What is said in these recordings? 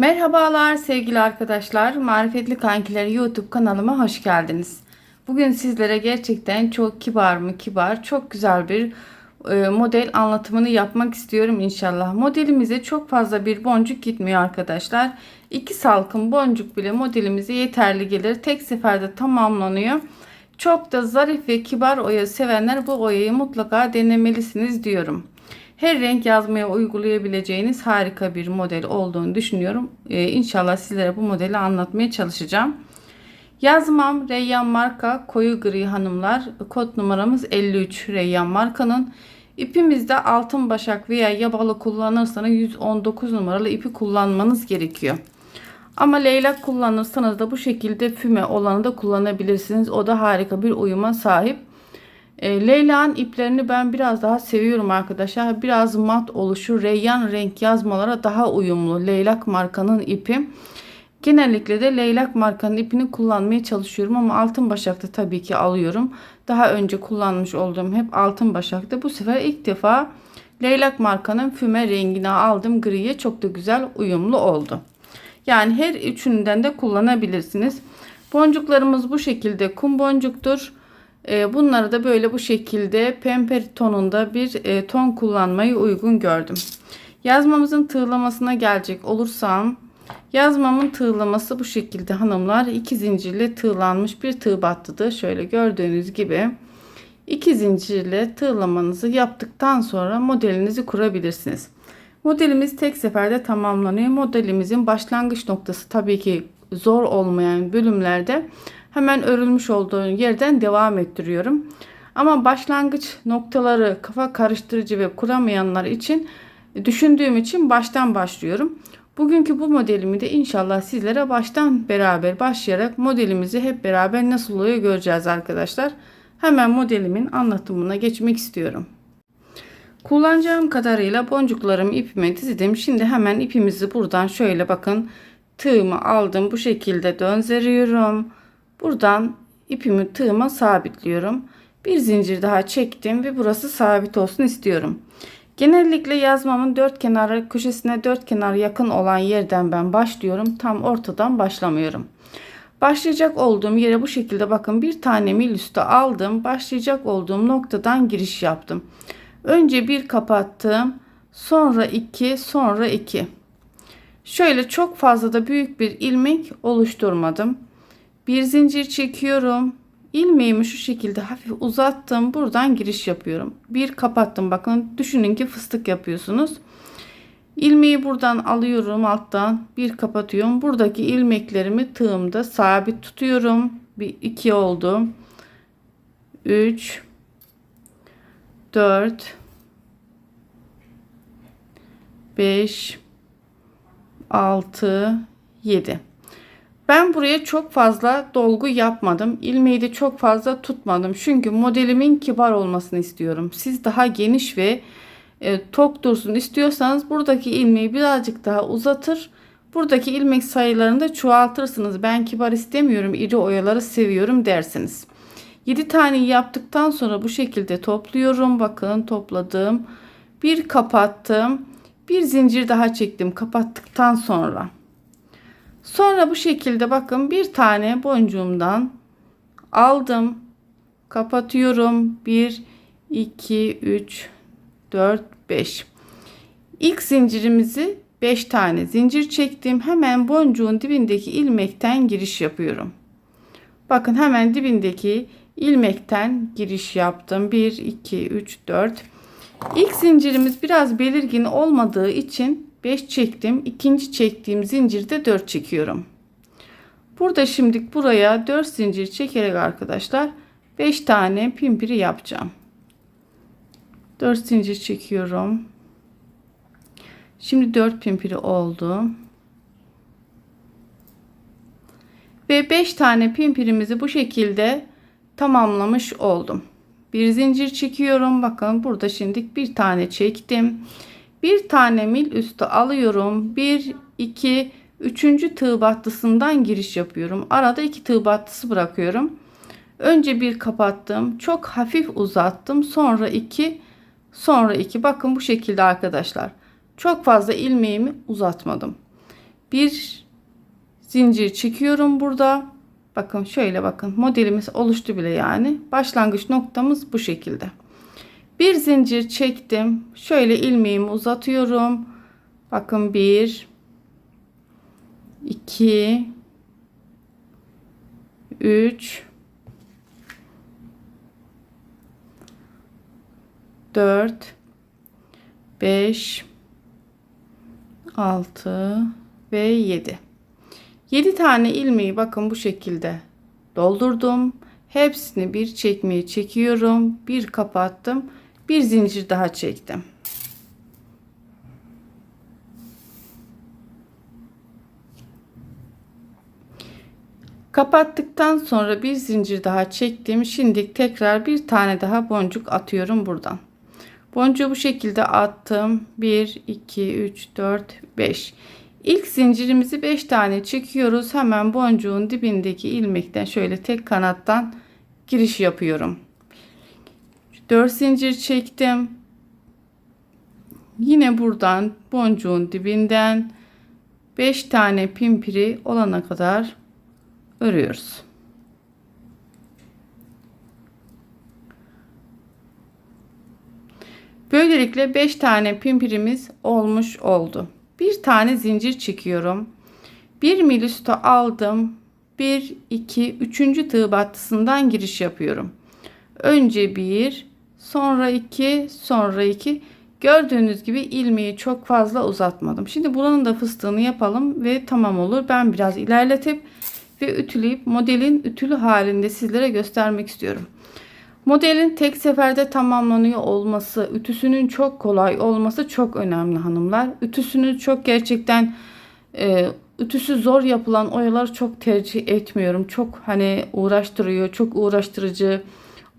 Merhabalar sevgili arkadaşlar. Marifetli Kankiler YouTube kanalıma hoş geldiniz. Bugün sizlere gerçekten çok kibar mı kibar, çok güzel bir e, model anlatımını yapmak istiyorum inşallah. Modelimize çok fazla bir boncuk gitmiyor arkadaşlar. İki salkım boncuk bile modelimize yeterli gelir. Tek seferde tamamlanıyor. Çok da zarif ve kibar oya sevenler bu oyayı mutlaka denemelisiniz diyorum her renk yazmaya uygulayabileceğiniz harika bir model olduğunu düşünüyorum. Ee, inşallah sizlere bu modeli anlatmaya çalışacağım. Yazmam Reyyan marka koyu gri hanımlar. Kod numaramız 53 Reyyan markanın. İpimizde altın başak veya yabalı kullanırsanız 119 numaralı ipi kullanmanız gerekiyor. Ama leylak kullanırsanız da bu şekilde füme olanı da kullanabilirsiniz. O da harika bir uyuma sahip. E, Leyla'nın iplerini ben biraz daha seviyorum arkadaşlar. Biraz mat oluşu, reyyan renk yazmalara daha uyumlu. Leylak markanın ipi. Genellikle de leylak markanın ipini kullanmaya çalışıyorum ama altın başakta tabii ki alıyorum. Daha önce kullanmış olduğum hep altın başakta. Bu sefer ilk defa leylak markanın füme rengini aldım. Griye çok da güzel uyumlu oldu. Yani her üçünden de kullanabilirsiniz. Boncuklarımız bu şekilde kum boncuktur. Ee, bunları da böyle bu şekilde pembe tonunda bir e, ton kullanmayı uygun gördüm. Yazmamızın tığlamasına gelecek olursam yazmamın tığlaması bu şekilde hanımlar iki zincirle tığlanmış bir tığ battıdır. Şöyle gördüğünüz gibi iki zincirle tığlamanızı yaptıktan sonra modelinizi kurabilirsiniz. Modelimiz tek seferde tamamlanıyor. Modelimizin başlangıç noktası tabii ki zor olmayan bölümlerde hemen örülmüş olduğu yerden devam ettiriyorum. Ama başlangıç noktaları kafa karıştırıcı ve kuramayanlar için düşündüğüm için baştan başlıyorum. Bugünkü bu modelimi de inşallah sizlere baştan beraber başlayarak modelimizi hep beraber nasıl oluyor göreceğiz arkadaşlar. Hemen modelimin anlatımına geçmek istiyorum. Kullanacağım kadarıyla boncuklarımı ipime dizdim. Şimdi hemen ipimizi buradan şöyle bakın tığımı aldım. Bu şekilde döndürüyorum. Buradan ipimi tığıma sabitliyorum. Bir zincir daha çektim ve burası sabit olsun istiyorum. Genellikle yazmamın dört kenarı köşesine dört kenar yakın olan yerden ben başlıyorum. Tam ortadan başlamıyorum. Başlayacak olduğum yere bu şekilde bakın bir tane mil üstü aldım. Başlayacak olduğum noktadan giriş yaptım. Önce bir kapattım. Sonra iki, sonra iki. Şöyle çok fazla da büyük bir ilmek oluşturmadım. Bir zincir çekiyorum. İlmeğimi şu şekilde hafif uzattım. Buradan giriş yapıyorum. Bir kapattım. Bakın düşünün ki fıstık yapıyorsunuz. İlmeği buradan alıyorum alttan. Bir kapatıyorum. Buradaki ilmeklerimi tığımda sabit tutuyorum. Bir iki oldu. 3 4 5 6 7 ben buraya çok fazla dolgu yapmadım. İlmeği de çok fazla tutmadım. Çünkü modelimin kibar olmasını istiyorum. Siz daha geniş ve e, tok dursun istiyorsanız buradaki ilmeği birazcık daha uzatır. Buradaki ilmek sayılarını da çoğaltırsınız. Ben kibar istemiyorum, iri oyaları seviyorum dersiniz. 7 tane yaptıktan sonra bu şekilde topluyorum. Bakın topladım. Bir kapattım. Bir zincir daha çektim kapattıktan sonra. Sonra bu şekilde bakın bir tane boncuğumdan aldım. Kapatıyorum. 1 2 3 4 5. İlk zincirimizi 5 tane zincir çektim. Hemen boncuğun dibindeki ilmekten giriş yapıyorum. Bakın hemen dibindeki ilmekten giriş yaptım. 1 2 3 4. İlk zincirimiz biraz belirgin olmadığı için 5 çektim. İkinci çektiğim zincirde 4 çekiyorum. Burada şimdi buraya 4 zincir çekerek arkadaşlar 5 tane pimpiri yapacağım. 4 zincir çekiyorum. Şimdi 4 pimpiri oldu. Ve 5 tane pimpirimizi bu şekilde tamamlamış oldum. Bir zincir çekiyorum. Bakın burada şimdi bir tane çektim. Bir tane mil üstü alıyorum. 1, 2, 3. tığ battısından giriş yapıyorum. Arada 2 tığ battısı bırakıyorum. Önce bir kapattım. Çok hafif uzattım. Sonra 2, sonra 2. Bakın bu şekilde arkadaşlar. Çok fazla ilmeğimi uzatmadım. Bir zincir çekiyorum burada. Bakın şöyle bakın modelimiz oluştu bile yani. Başlangıç noktamız bu şekilde. Bir zincir çektim. Şöyle ilmeğimi uzatıyorum. Bakın bir, iki, üç, dört, beş, altı ve yedi. 7 tane ilmeği bakın bu şekilde doldurdum. Hepsini bir çekmeyi çekiyorum. Bir kapattım. Bir zincir daha çektim. Kapattıktan sonra bir zincir daha çektim. Şimdi tekrar bir tane daha boncuk atıyorum buradan. Boncuğu bu şekilde attım. 1, 2, 3, 4, 5. İlk zincirimizi 5 tane çekiyoruz. Hemen boncuğun dibindeki ilmekten şöyle tek kanattan giriş yapıyorum. 4 zincir çektim. Yine buradan boncuğun dibinden 5 tane pimpiri olana kadar örüyoruz. Böylelikle 5 tane pimpirimiz olmuş oldu. Bir tane zincir çekiyorum. Bir milisto aldım. 1 2 3. tığ battısından giriş yapıyorum. Önce 1, sonra 2, sonra 2. Gördüğünüz gibi ilmeği çok fazla uzatmadım. Şimdi buranın da fıstığını yapalım ve tamam olur. Ben biraz ilerletip ve ütüleyip modelin ütülü halinde sizlere göstermek istiyorum. Modelin tek seferde tamamlanıyor olması, ütüsünün çok kolay olması çok önemli hanımlar. Ütüsünü çok gerçekten e, ütüsü zor yapılan oyalar çok tercih etmiyorum. Çok hani uğraştırıyor, çok uğraştırıcı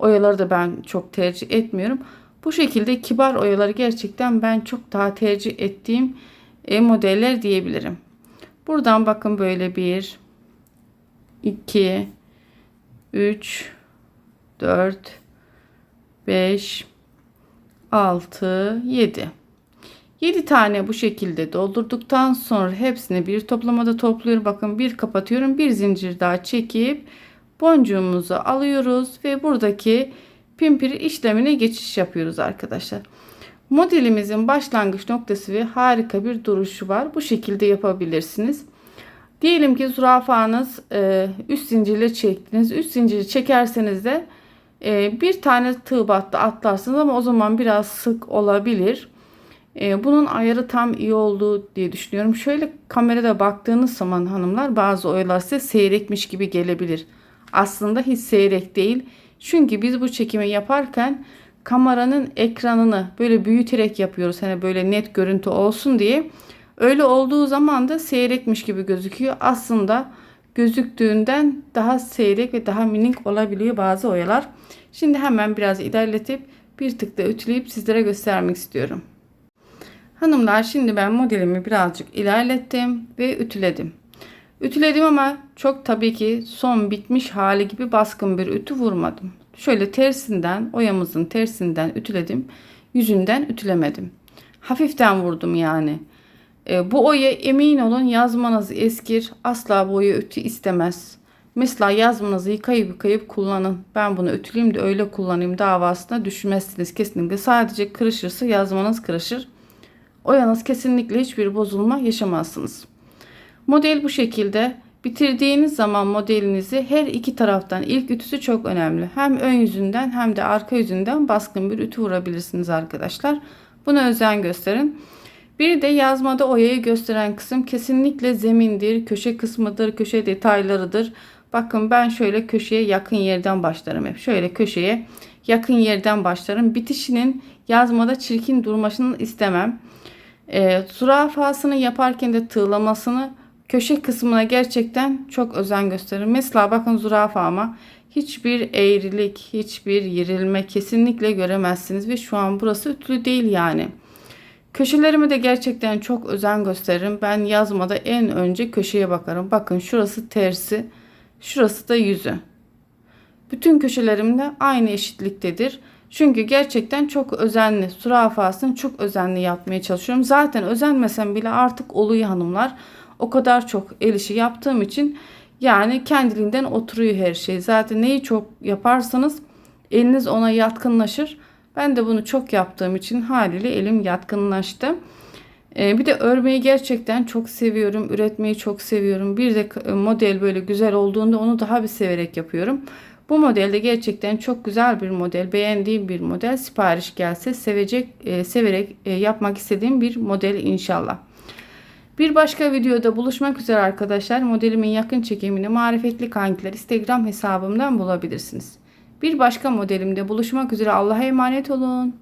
oyaları da ben çok tercih etmiyorum. Bu şekilde kibar oyaları gerçekten ben çok daha tercih ettiğim e, modeller diyebilirim. Buradan bakın böyle bir, iki, üç, 4 5 6 7 7 tane bu şekilde doldurduktan sonra hepsini bir toplamada topluyorum. Bakın bir kapatıyorum. Bir zincir daha çekip boncuğumuzu alıyoruz ve buradaki pimpiri işlemine geçiş yapıyoruz arkadaşlar. Modelimizin başlangıç noktası ve harika bir duruşu var. Bu şekilde yapabilirsiniz. Diyelim ki zürafanız e, üst zincirle çektiniz. Üst zinciri çekerseniz de e, bir tane tığ battı atlarsınız ama o zaman biraz sık olabilir. E, bunun ayarı tam iyi oldu diye düşünüyorum. Şöyle kamerada baktığınız zaman hanımlar bazı oyalar size seyrekmiş gibi gelebilir. Aslında hiç seyrek değil. Çünkü biz bu çekimi yaparken kameranın ekranını böyle büyüterek yapıyoruz. Hani böyle net görüntü olsun diye. Öyle olduğu zaman da seyrekmiş gibi gözüküyor. Aslında gözüktüğünden daha seyrek ve daha minik olabiliyor bazı oyalar. Şimdi hemen biraz ilerletip bir tık da ütüleyip sizlere göstermek istiyorum. Hanımlar şimdi ben modelimi birazcık ilerlettim ve ütüledim. Ütüledim ama çok tabii ki son bitmiş hali gibi baskın bir ütü vurmadım. Şöyle tersinden oyamızın tersinden ütüledim. Yüzünden ütülemedim. Hafiften vurdum yani. E, bu oya emin olun yazmanız eskir. Asla bu oya ütü istemez. Mesela yazmanızı yıkayıp yıkayıp kullanın. Ben bunu ütüleyeyim de öyle kullanayım davasına düşmezsiniz kesinlikle. Sadece kırışırsa yazmanız kırışır. Oyanız kesinlikle hiçbir bozulma yaşamazsınız. Model bu şekilde. Bitirdiğiniz zaman modelinizi her iki taraftan ilk ütüsü çok önemli. Hem ön yüzünden hem de arka yüzünden baskın bir ütü vurabilirsiniz arkadaşlar. Buna özen gösterin. Bir de yazmada oyayı gösteren kısım kesinlikle zemindir, köşe kısmıdır, köşe detaylarıdır. Bakın ben şöyle köşeye yakın yerden başlarım hep. Şöyle köşeye yakın yerden başlarım. Bitişinin yazmada çirkin durmasını istemem. E, zürafasını yaparken de tığlamasını köşe kısmına gerçekten çok özen gösteririm. Mesela bakın zürafama hiçbir eğrilik, hiçbir yerilme kesinlikle göremezsiniz. Ve şu an burası ütülü değil yani. Köşelerime de gerçekten çok özen gösteririm. Ben yazmada en önce köşeye bakarım. Bakın şurası tersi, şurası da yüzü. Bütün köşelerimde aynı eşitliktedir. Çünkü gerçekten çok özenli, zürafasını çok özenli yapmaya çalışıyorum. Zaten özenmesem bile artık oluyor hanımlar. O kadar çok el işi yaptığım için yani kendiliğinden oturuyor her şey. Zaten neyi çok yaparsanız eliniz ona yatkınlaşır. Ben de bunu çok yaptığım için haliyle elim yatkınlaştı. Ee, bir de örmeyi gerçekten çok seviyorum. Üretmeyi çok seviyorum. Bir de model böyle güzel olduğunda onu daha bir severek yapıyorum. Bu modelde gerçekten çok güzel bir model. Beğendiğim bir model. Sipariş gelse sevecek, e, severek e, yapmak istediğim bir model inşallah. Bir başka videoda buluşmak üzere arkadaşlar. Modelimin yakın çekimini Marifetli Kankiler Instagram hesabımdan bulabilirsiniz. Bir başka modelimde buluşmak üzere. Allah'a emanet olun.